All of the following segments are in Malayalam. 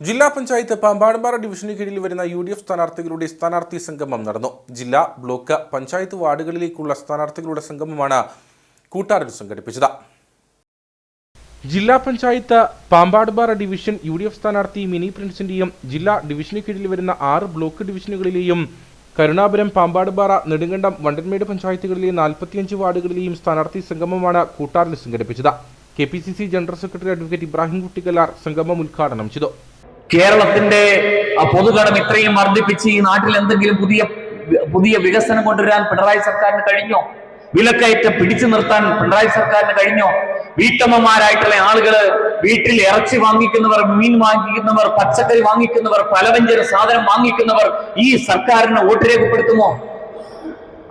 ജില്ലാ പഞ്ചായത്ത് പാമ്പാടുംപാറ ഡിവിഷന് കീഴിൽ വരുന്ന യു ഡി എഫ് സ്ഥാനാർത്ഥികളുടെ സ്ഥാനാർത്ഥി സംഗമം നടന്നു. ജില്ലാ ബ്ലോക്ക് പഞ്ചായത്ത് വാർഡുകളിലേക്കുള്ള സ്ഥാനാർത്ഥികളുടെ സംഗമമാണ് കൂട്ടാറിൽ സംഘടിപ്പിച്ചത്. ജില്ലാ panchayat Pampadumpara division U D F സ്ഥാനാർത്ഥി മിനി പ്രിൻസിന്റെയും ജില്ലാ ഡിവിഷന് കീഴിൽ വരുന്ന ആറ് ബ്ലോക്ക് ഡിവിഷനുകളിലെയും കരുണാപുരം പാമ്പാടുപാറ നെടുങ്കണ്ടം വണ്ടൻമേട് പഞ്ചായത്തുകളിലെ നാൽപ്പത്തിയഞ്ച് വാർഡുകളിലെയും സ്ഥാനാർത്ഥി സംഗമമാണ് കൂട്ടാറിൽ സംഘടിപ്പിച്ചത്. K P C C general secretary advocate Ibrahim Kuttikkalar സംഗമം ഉദ്ഘാടനം ചെയ്തു. കേരളത്തിന്റെ പൊതുകടം ഇത്രയും വർദ്ധിപ്പിച്ച് ഈ നാട്ടിൽ എന്തെങ്കിലും പുതിയ പുതിയ വികസനം കൊണ്ടുവരാൻ പിണറായി സർക്കാരിന് കഴിഞ്ഞോ? വിലക്കയറ്റം പിടിച്ചു നിർത്താൻ പിണറായി സർക്കാരിന് കഴിഞ്ഞോ? വീട്ടമ്മമാരായിട്ടുള്ള ആളുകൾ വീട്ടിൽ ഇറച്ചി വാങ്ങിക്കുന്നവർ മീൻ വാങ്ങിക്കുന്നവർ പച്ചക്കറി വാങ്ങിക്കുന്നവർ പലവ്യഞ്ജന സാധനം വാങ്ങിക്കുന്നവർ ഈ സർക്കാരിനെ വോട്ട് രേഖപ്പെടുത്തുമോ?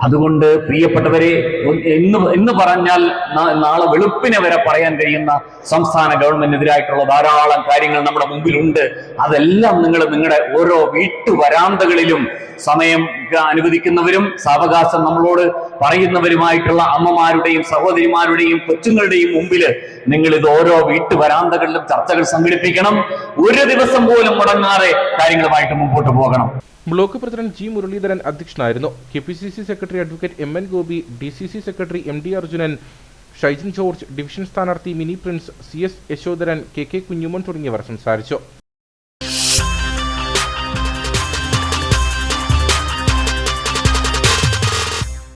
അതുകൊണ്ട് പ്രിയപ്പെട്ടവരെ എന്ന് എന്ന് പറഞ്ഞാൽ നാളെ വെളുപ്പിനെ വരെ പറയാൻ കഴിയുന്ന സംസ്ഥാന ഗവൺമെന്റിനെതിരായിട്ടുള്ള ധാരാളം കാര്യങ്ങൾ നമ്മുടെ മുമ്പിലുണ്ട്. അതെല്ലാം നിങ്ങൾ നിങ്ങളുടെ ഓരോ വീട്ടു വരാന്തകളിലും സമയം അനുവദിക്കുന്നവരും സാവകാശം നമ്മളോട് പറയുന്നവരുമായിട്ടുള്ള അമ്മമാരുടെയും സഹോദരിമാരുടെയും കൊച്ചുങ്ങളുടെയും മുമ്പിൽ നിങ്ങൾ ഇത് ഓരോ വീട്ടു വരാന്തകളിലും ചർച്ചകൾ സംഘടിപ്പിക്കണം. ഒരു ദിവസം പോലും മുടങ്ങാതെ കാര്യങ്ങളുമായിട്ട് മുമ്പോട്ട് പോകണം. ബ്ലോക്ക് പ്രസിഡന്റ് ജി മുരളീധരൻ അധ്യക്ഷനായിരുന്നു. K P C C secretary advocate M N Gopi D C C secretary M D Arjunan Shaijin George division സ്ഥാനാർത്ഥി Mini Prince C S Yashodharan K K Kunjumon തുടങ്ങിയവർ സംസാരിച്ചു.